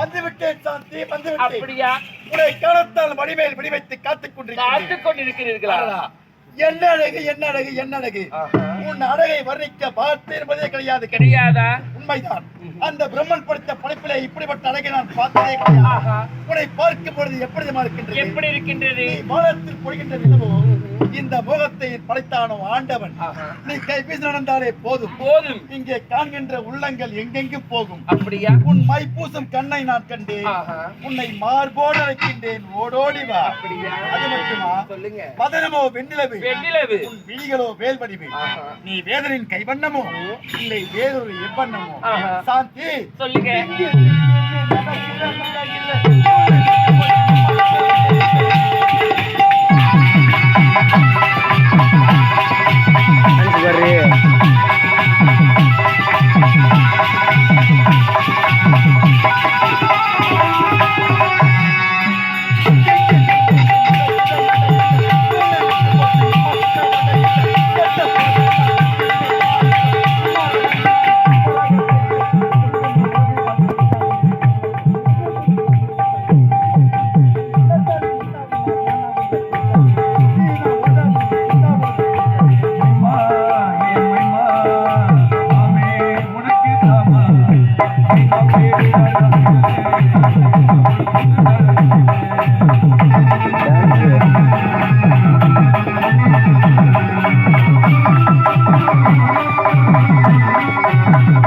வந்து விட்டேன் சாந்தி வந்து விட்டேன் அப்படியா? உன்னை காலத்தால் மடிமேல் மடிவைத்து காத்துக் கொண்டிருக்கிறேன் காத்துக் கொண்டிருக்கிறீர்களா என்ன அழகு என்ன அழகு என்ன அழகு. உன் அழகை வர்ணிக்க வார்த்தை என்பதே கிடையாது கிடையாதா? உண்மைதான். அந்த பிரம்மன் படைத்த படைப்பிலே இப்படிப்பட்ட அழகை நான் பார்த்ததே கிடையாது. உன்னை பார்க்கும் பொழுது எப்படிமா இருக்கின்றது? எப்படி இருக்கின்றது? வானத்தில் பொழிகின்ற நிலவோ இந்த மோகத்தை படைத்தானோ ஆண்டவன். நீ கைபீசி நடந்தாலே போதும். போதும். இங்கே காண்கின்ற உள்ளங்கள் எங்கெங்கு போகும். அப்படியா? உன் மைப்பூசும் கண்ணை நான் கண்டேன். உன்னை மார்போடு அழைக்கின்றேன். ஓடோடி வா. அப்படியா? அது மட்டுமா? சொல்லுங்க. மதனமோ வெண்ணிலவு? வெண்ணிலவு. உன் விழிகளோ ஆஹா. நீ வேதனின் கைவண்ணமோ இல்லை வேறொரு எவ்வண்ணமோ. சாந்தி. சொல்லுங்க.